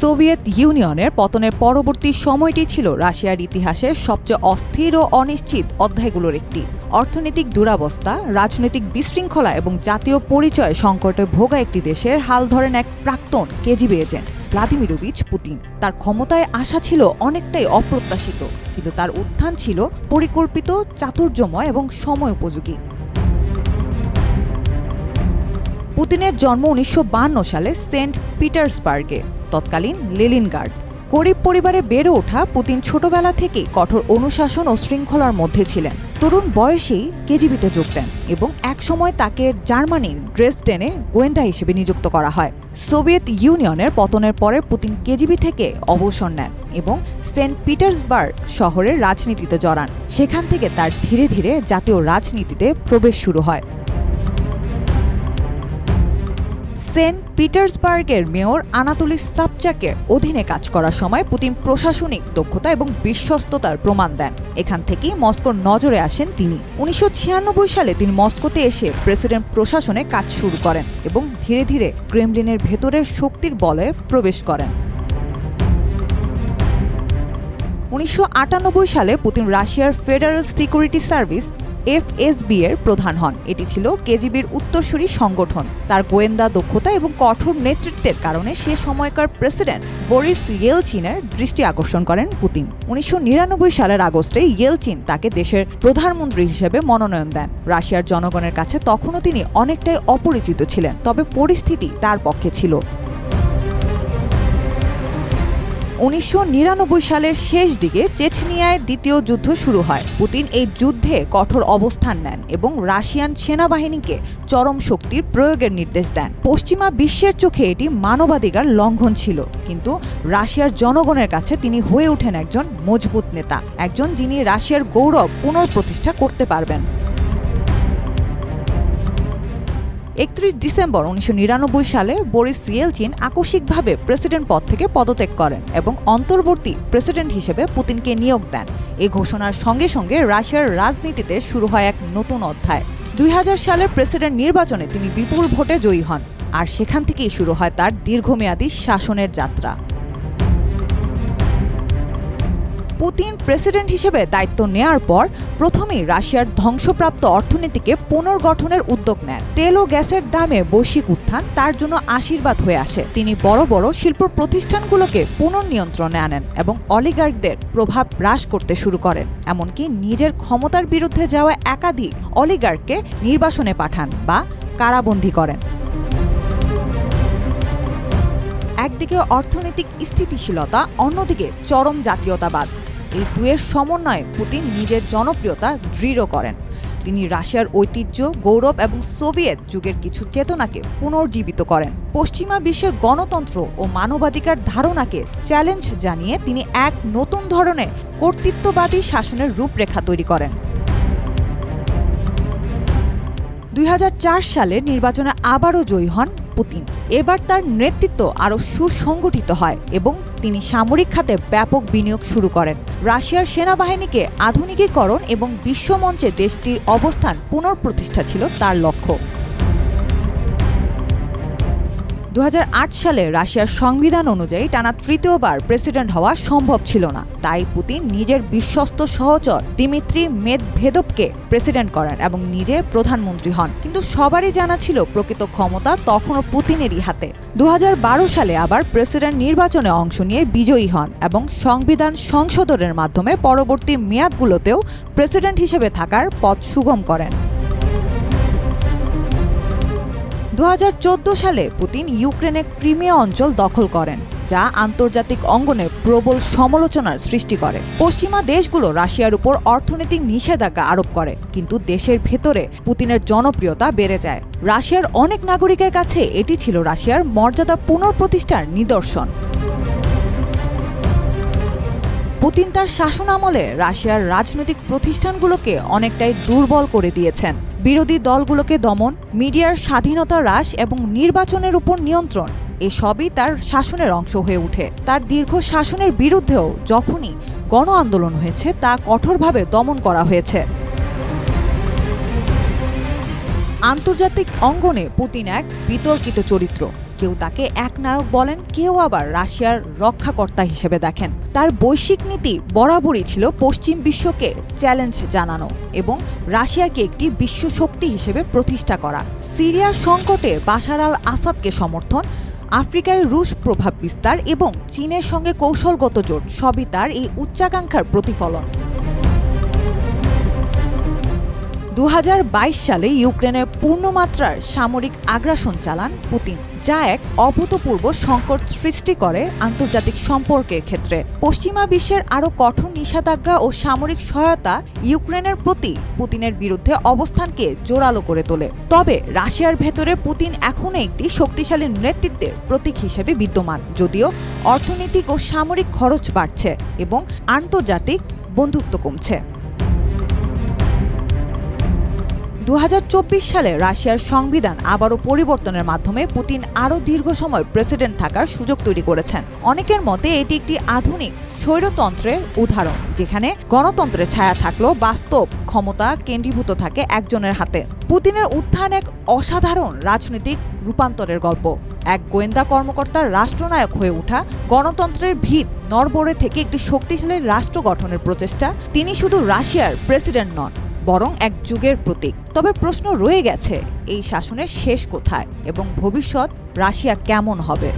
Soviet ইউনিয়নের পতনের পরবর্তী সময়টি ছিল রাশিয়ার ইতিহাসের সবচেয়ে অস্থির ও অনিশ্চিত অধ্যায়গুলোর একটি। অর্থনৈতিক দুরাবস্থা, রাজনৈতিক বিশৃঙ্খলা এবং জাতীয় পরিচয় সংকটে ভোগা একটি দেশের হাল ধরেন এক প্রাক্তন কেজিবি এজেন্ট ভ্লাদিমিরোভিচ পুতিন। তার ক্ষমতায় আসা ছিল অনেকটাই অপ্রত্যাশিত, কিন্তু তার উত্থান ছিল পরিকল্পিত, চাতুর্যময় এবং সময় উপযোগী। পুতিনের জন্ম উনিশশো সালে সেন্ট পিটার্সবার্গে। তৎকালীন লেলিনগার্ড। গরিব পরিবারে বেড়ে ওঠা পুতিন ছোটবেলা থেকেই কঠোর অনুশাসন ও শৃঙ্খলার মধ্যে ছিলেন। তরুণ বয়সেই কেজিবিতে যোগ দেন এবং একসময় তাকে জার্মানির ড্রেসডেনে গোয়েন্দা হিসেবে নিযুক্ত করা হয়। সোভিয়েত ইউনিয়নের পতনের পরে পুতিন কেজিবি থেকে অবসর নেন এবং সেন্ট পিটার্সবার্গ শহরের রাজনীতিতে জড়ান। সেখান থেকে তার ধীরে ধীরে জাতীয় রাজনীতিতে প্রবেশ শুরু হয়। সেন্ট পিটার্সবার্গের মেয়র আনাতোলি সাবচাকের অধীনে কাজ করার সময় পুতিন প্রশাসনিক দক্ষতা এবং বিশ্বস্ততার প্রমাণ দেন। এখান থেকেই মস্কোর নজরে আসেন তিনি। উনিশশো ছিয়ানব্বই সালে তিনি মস্কোতে এসে প্রেসিডেন্ট প্রশাসনে কাজ শুরু করেন এবং ধীরে ধীরে ক্রেমলিনের ভেতরের শক্তির বলে প্রবেশ করেন। উনিশশো আটানব্বই সালে পুতিন রাশিয়ার ফেডারেল সিকিউরিটি সার্ভিস এফএসবি এর প্রধান হন। এটি ছিল কেজিবির উত্তরসূরি সংগঠন। তার গোয়েন্দা দক্ষতা এবং কঠোর নেতৃত্বের কারণে সে সময়কার প্রেসিডেন্ট বরিস ইয়েলচিনের দৃষ্টি আকর্ষণ করেন পুতিন। উনিশশো নিরানব্বই সালের আগস্টে ইয়েলচিন তাকে দেশের প্রধানমন্ত্রী হিসেবে মনোনয়ন দেন। রাশিয়ার জনগণের কাছে তখনও তিনি অনেকটাই অপরিচিত ছিলেন, তবে পরিস্থিতি তার পক্ষে ছিল। উনিশশো নিরানব্বই সালের শেষ দিকে চেচনিয়ায় দ্বিতীয় যুদ্ধ শুরু হয়। পুতিন এই যুদ্ধে কঠোর অবস্থান নেন এবং রাশিয়ান সেনাবাহিনীকে চরম শক্তির প্রয়োগের নির্দেশ দেন। পশ্চিমা বিশ্বের চোখে এটি মানবাধিকার লঙ্ঘন ছিল, কিন্তু রাশিয়ার জনগণের কাছে তিনি হয়ে ওঠেন একজন মজবুত নেতা, একজন যিনি রাশিয়ার গৌরব পুনঃপ্রতিষ্ঠা করতে পারবেন। একত্রিশ ডিসেম্বর উনিশশো নিরানব্বই সালে বরিস সিয়েলচিন আকস্মিকভাবে প্রেসিডেন্ট পদ থেকে পদত্যাগ করেন এবং অন্তর্বর্তী প্রেসিডেন্ট হিসেবে পুতিনকে নিয়োগ দেন। এ ঘোষণার সঙ্গে সঙ্গে রাশিয়ার রাজনীতিতে শুরু হয় এক নতুন অধ্যায়। দুই হাজার সালের প্রেসিডেন্ট নির্বাচনে তিনি বিপুল ভোটে জয়ী হন, আর সেখান থেকেই শুরু হয় তার দীর্ঘমেয়াদী শাসনের যাত্রা। পুতিন প্রেসিডেন্ট হিসেবে দায়িত্ব নেয়ার পর প্রথমেই রাশিয়ার ধ্বংসপ্রাপ্ত অর্থনীতিকে পুনর্গঠনের উদ্যোগ নেন। তেল ও গ্যাসের দামে বৈশ্বিক উত্থান তার জন্য আশীর্বাদ হয়ে আসে। তিনি বড় বড় শিল্প প্রতিষ্ঠানগুলোকে পুনর্নিয়ন্ত্রণে আনেন এবং অলিগার্কদের প্রভাব হ্রাস করতে শুরু করেন। এমনকি নিজের ক্ষমতার বিরুদ্ধে যাওয়া একাধিক অলিগার্ককে নির্বাসনে পাঠান বা কারাবন্দী করেন। একদিকে অর্থনৈতিক স্থিতিশীলতা, অন্যদিকে চরম জাতীয়তাবাদ। এই দুয়ের সমন্বয়ে পুতিন নিজের জনপ্রিয়তা দৃঢ় করেন। তিনি রাশিয়ার ঐতিহ্য, গৌরব এবং সোভিয়েত যুগের কিছু চেতনাকে পুনর্জীবিত করেন। পশ্চিমা বিশ্বের গণতন্ত্র ও মানবাধিকার ধারণাকে চ্যালেঞ্জ জানিয়ে তিনি এক নতুন ধরনের কর্তৃত্ববাদী শাসনের রূপরেখা তৈরি করেন। দুই হাজার চার সালে নির্বাচনে আবারও জয়ী হন পুতিন। এবার তার নেতৃত্ব আরও সুসংগঠিত হয় এবং তিনি সামরিক খাতে ব্যাপক বিনিয়োগ শুরু করেন। রাশিয়ার সেনাবাহিনীকে আধুনিকীকরণ এবং বিশ্বমঞ্চে দেশটির অবস্থান পুনঃপ্রতিষ্ঠা ছিল তার লক্ষ্য। দু হাজার আট সালে রাশিয়ার সংবিধান অনুযায়ী টানা তৃতীয়বার প্রেসিডেন্ট হওয়া সম্ভব ছিল না। তাই পুতিন নিজের বিশ্বস্ত সহচর দিমিত্রি মেদভেদবকে প্রেসিডেন্ট করেন এবং নিজে প্রধানমন্ত্রী হন। কিন্তু সবারই জানা ছিল প্রকৃত ক্ষমতা তখনও পুতিনেরই হাতে। দু হাজার বারো সালে আবার প্রেসিডেন্ট নির্বাচনে অংশ নিয়ে বিজয়ী হন এবং সংবিধান সংশোধনের মাধ্যমে পরবর্তী মেয়াদগুলোতেও প্রেসিডেন্ট হিসেবে থাকার পথ সুগম করেন। দু হাজার চোদ্দ সালে পুতিন ইউক্রেনের ক্রিমিয়া অঞ্চল দখল করেন, যা আন্তর্জাতিক অঙ্গনে প্রবল সমালোচনার সৃষ্টি করে। পশ্চিমা দেশগুলো রাশিয়ার উপর অর্থনৈতিক নিষেধাজ্ঞা আরোপ করে, কিন্তু দেশের ভেতরে পুতিনের জনপ্রিয়তা বেড়ে যায়। রাশিয়ার অনেক নাগরিকের কাছে এটি ছিল রাশিয়ার মর্যাদা পুনঃপ্রতিষ্ঠার নিদর্শন। পুতিন তার শাসন আমলে রাশিয়ার রাজনৈতিক প্রতিষ্ঠানগুলোকে অনেকটাই দুর্বল করে দিয়েছেন। বিরোধী দলগুলোকে দমন, মিডিয়ার স্বাধীনতা হ্রাস এবং নির্বাচনের উপর নিয়ন্ত্রণ, এসবই তার শাসনের অংশ হয়ে ওঠে। তার দীর্ঘ শাসনের বিরুদ্ধেও যখনই গণ আন্দোলন হয়েছে, তা কঠোরভাবে দমন করা হয়েছে। আন্তর্জাতিক অঙ্গনে পুতিন এক বিতর্কিত চরিত্র। কেউ তাকে এক নায়ক বলেন, কেউ আবার রাশিয়ার রক্ষাকর্তা হিসেবে দেখেন। তার বৈশ্বিক নীতি বরাবরই ছিল পশ্চিম বিশ্বকে চ্যালেঞ্জ জানানো এবং রাশিয়াকে একটি বিশ্ব শক্তি হিসেবে প্রতিষ্ঠা করা। সিরিয়ার সংকটে বাশার আল আসাদকে সমর্থন, আফ্রিকায় রুশ প্রভাব বিস্তার এবং চীনের সঙ্গে কৌশলগত জোট, সবই তার এই উচ্চাকাঙ্ক্ষার প্রতিফলন। দু হাজার বাইশ সালে ইউক্রেনের পূর্ণমাত্রার সামরিক আগ্রাসন চালান পুতিন, যা এক অভূতপূর্ব সংকট সৃষ্টি করে আন্তর্জাতিক সম্পর্কের ক্ষেত্রে। পশ্চিমা বিশ্বের আরও কঠোর নিষেধাজ্ঞা ও সামরিক সহায়তা ইউক্রেনের প্রতি পুতিনের বিরুদ্ধে অবস্থানকে জোরালো করে তোলে। তবে রাশিয়ার ভেতরে পুতিন এখনও একটি শক্তিশালী নেতৃত্বের প্রতীক হিসেবে বিদ্যমান, যদিও অর্থনৈতিক ও সামরিক খরচ বাড়ছে এবং আন্তর্জাতিক বন্ধুত্ব কমছে। দু হাজার চব্বিশ সালে রাশিয়ার সংবিধান আবারও পরিবর্তনের মাধ্যমে পুতিন আরও দীর্ঘ সময় প্রেসিডেন্ট থাকার সুযোগ তৈরি করেছেন। অনেকের মতে এটি একটি আধুনিক স্বৈরতন্ত্রের উদাহরণ, যেখানে গণতন্ত্রের ছায়া থাকলেও বাস্তব ক্ষমতা কেন্দ্রীভূত থাকে একজনের হাতে। পুতিনের উত্থান এক অসাধারণ রাজনৈতিক রূপান্তরের গল্প। এক গোয়েন্দা কর্মকর্তার রাষ্ট্রনায়ক হয়ে ওঠা গণতন্ত্রের ভিত নরবরে থেকে একটি শক্তিশালী রাষ্ট্র গঠনের প্রচেষ্টা, তিনি শুধু রাশিয়ার প্রেসিডেন্ট নন বরং এক যুগের প্রতীক। তবে প্রশ্ন রয়ে গেছে, এই শাসনের শেষ কোথায় এবং ভবিষ্যৎ রাশিয়া কেমন হবে?